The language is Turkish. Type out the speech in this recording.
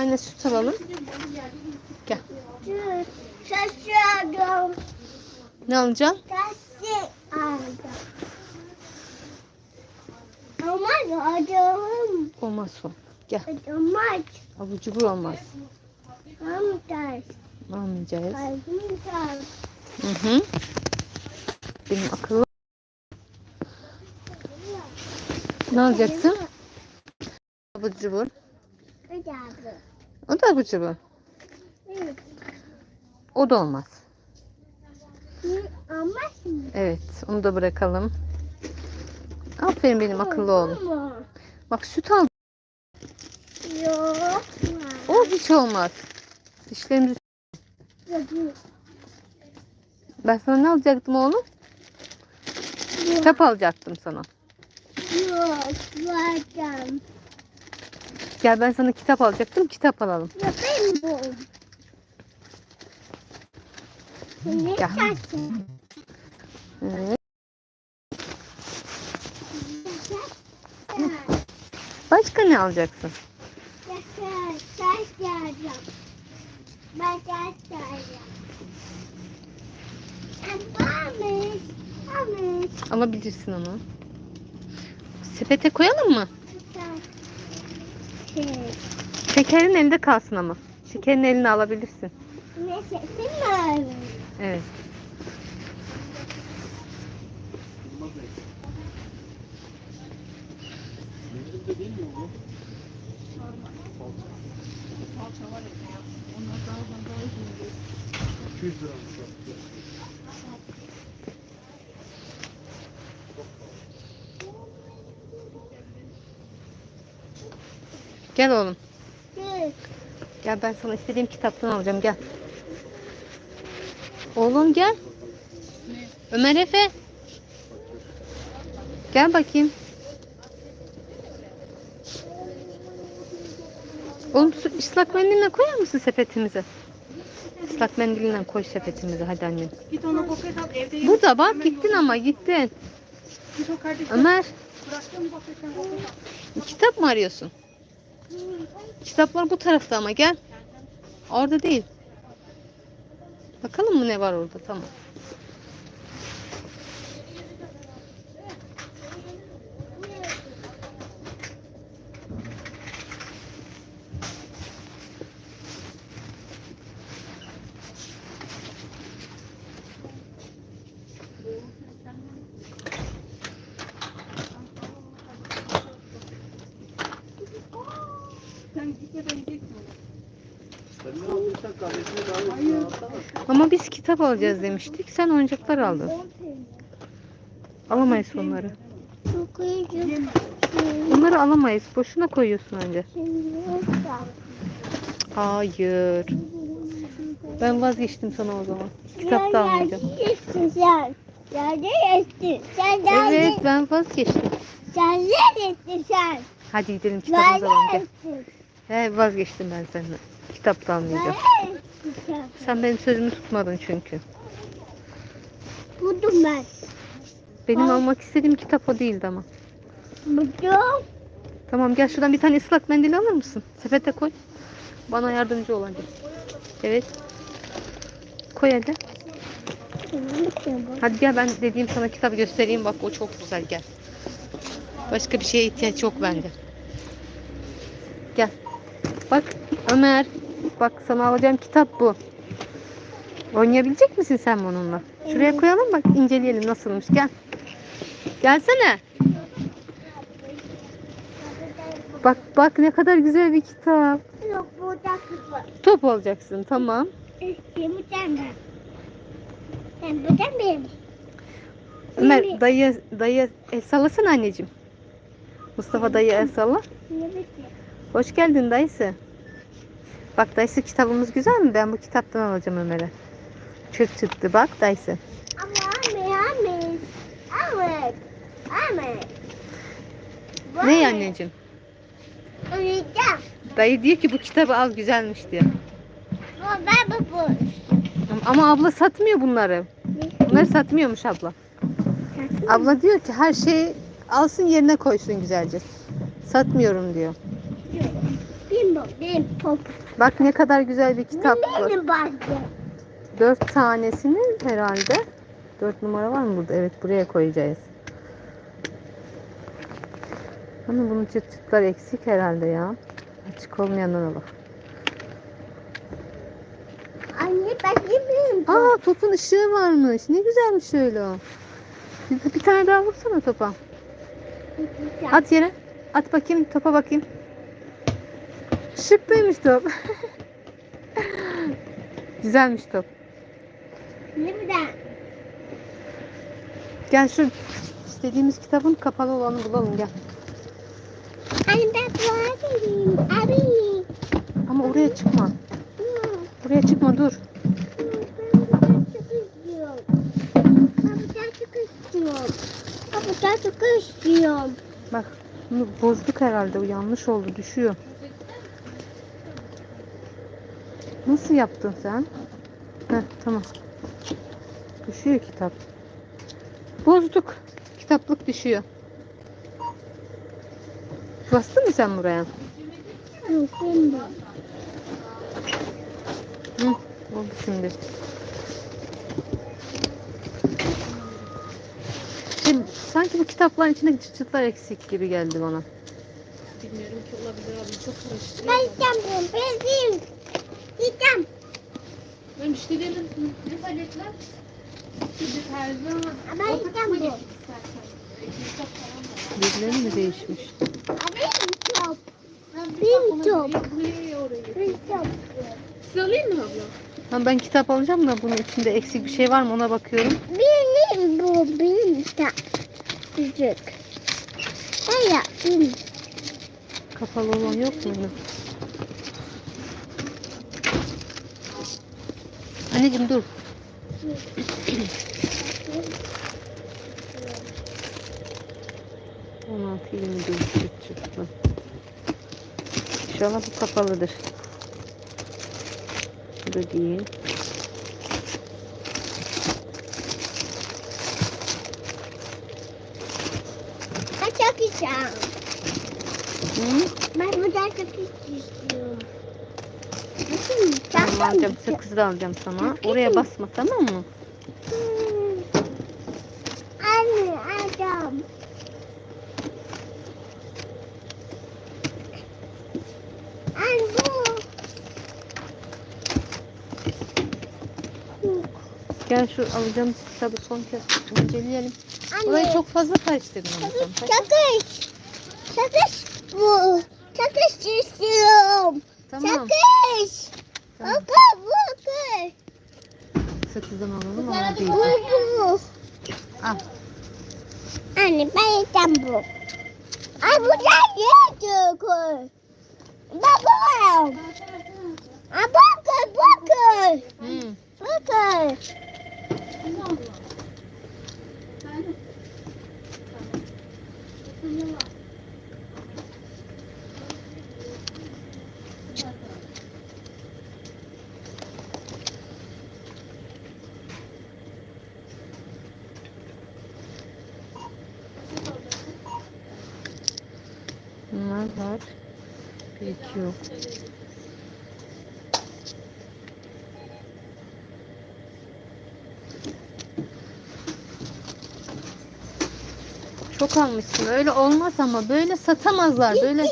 tane süt alalım. Gel. Şaşırdım. Ne alacaksın? Taşı aldım. Ama aldım. Olmaz o. Gel. Olmaz. Abur cubur olmaz. Almayacağız. Amca. Hı hı. Benim akıllı. Ne alacaksın? Abur cubur. Bir daha. O da abur cubur. Evet. O da olmaz. Olmaz mı? Evet. Onu da bırakalım. Aferin benim akıllı oğlum. Mu? Bak süt al. Yok. O hiç olmaz. Dişlerimizi... Ben sana ne alacaktım oğlum? Kitap alacaktım sana. Yok. Vardım. Gel ben sana kitap alacaktım. Kitap alalım. Ya ben bu. Ne Gel. Evet. Başka ne alacaksın? Taş geleceğim. Ben. Amış. Alabilirsin onu. Sepete koyalım mı? Şekerin elinde kalsın ama. Şekerin eline alabilirsin. Ne sesin mi? Evet. Gel oğlum. Şey. Gel ben sana istediğim kitaptan alacağım gel. Oğlum gel. Ömer Efe. Gel bakayım. Oğlum su ıslak mendille koyar mısın sepetimize? Islak mendille koy sepetimize hadi annem. Git onu poket al evde. Burada bak gittin ama gittin. Git o kardeşim. Ömer kitap mı arıyorsun? Kitaplar bu tarafta ama gel. Orada değil. Bakalım mı ne var orada tamam. Ama biz kitap alacağız demiştik. Sen oyuncaklar aldın. Alamayız onları. Onları alamayız. Boşuna koyuyorsun önce. Hayır. Ben vazgeçtim sana o zaman. Kitap da almayacağım. Sen. Neredesin? Sen Evet ben vazgeçtim. Sen neredesin sen? Hadi gidelim kitabımızı alalım? He, vazgeçtim ben senden. Kitap almayacağım. Neredesin sen? Benim sözümü tutmadın çünkü. Buldum ben. Benim Ay. almak istediğim kitap o değildi ama. Buldum. Tamam gel şuradan bir tane ıslak mendil alır mısın? Sepete koy. Bana yardımcı ol hadi. Evet. Koy hadi. Hadi gel ben dediğim sana kitabı göstereyim. Bak o çok güzel gel. Başka bir şeye ihtiyaç yok bende. Gel. Bak Ömer. Bak sana alacağım kitap bu. Oynayabilecek misin sen bununla? Şuraya koyalım bak inceleyelim nasılmış. Gel. Gelsene. Bak bak ne kadar güzel bir kitap. Yok burada kız var. Top olacaksın tamam. Ben? Ben buradan benim. Ömer dayı dayı el sallasana anneciğim. Mustafa dayı el salla. Hoş geldin dayısı. Bak dayısı kitabımız güzel mi? Ben bu kitaptan alacağım Ömer'e. Çıt çıktı bak dayısı. Ne anneciğim? Uyuyacağım. Dayı diyor ki bu kitabı al güzelmiş diyor. Bu ben bu bu. Ama abla satmıyor bunları. Bunları satmıyormuş abla. Abla diyor ki her şeyi alsın yerine koysun güzelce. Satmıyorum diyor. Bak ne kadar güzel bir kitap bazı. Dört tanesinin herhalde. Dört numara var mı burada? Evet buraya koyacağız. Ama bunun çıt çıtlar eksik herhalde ya. Açık olmayanlara bak. Anne benim pop. Aa topun ışığı varmış. Ne güzelmiş öyle o. Bir, bir tane daha vursana topa. At yere. At bakayım topa bakayım. Şıklıymış top. Güzelmiş top. Nereden? Gel şu istediğimiz kitabın kapalı olanı bulalım gel. Anne ben bu alayım. Abi. Ama oraya çıkma. Oraya çıkma dur. Kapıdan çok istiyorum. Bak bunu bozduk herhalde. Bu yanlış oldu. Düşüyor. Nasıl yaptın sen? Heh, tamam. Düşüyor kitap. Bozduk. Kitaplık düşüyor. Bastın mı sen buraya? Yok, ben de. Hı, oldu şimdi. Şimdi, sanki bu kitapların içindeki çıt çıtlar eksik gibi geldi bana. Bilmiyorum ki olabilir abi çok karıştı. Ben istemiyorum. Ben değil. Gideceğim. Ben müşterilerin ne paletler? Bir her zaman. Ben gideceğim bu. Kitap. Birileri mi değişmiş? Benim top. Ben Benim bir top. Benim top. Alayım mı abla? Ha, ben kitap alacağım da bunun içinde eksik bir şey var mı ona bakıyorum. Benim bu. Benim top. Küçük. Hayır. Benim. Kapalı olan yok muydu? Anneciğim dur. On altı yirmi çıktı. İnşallah bu kapalıdır. Bu da değil. Ben çok istiyorum. Hı? Ben buradan çok istiyorum. Bakın. Tamam alacağım. Sakızı da alacağım sana. Oraya basma tamam mı? Anne adam. Anne bu. Gel şu alacağımız kitabı son kez inceleyelim. Anne. Orayı çok fazla karıştırdın ama sen. Çakış. Çakış bu. Çakış istiyorum. Tamam. Çakış. Tamam. Sakızdan alalım ama Bu değil. bu. Al. Anne ben yiyeceğim bu. Ay bu? Bakın. Aa, bakın bakın. Hmm. Bakın. Ne abla? Sen de. Tamam. Bunlar var. Bir iki yok. Çok almışsın. Öyle olmaz ama böyle satamazlar. Böyle.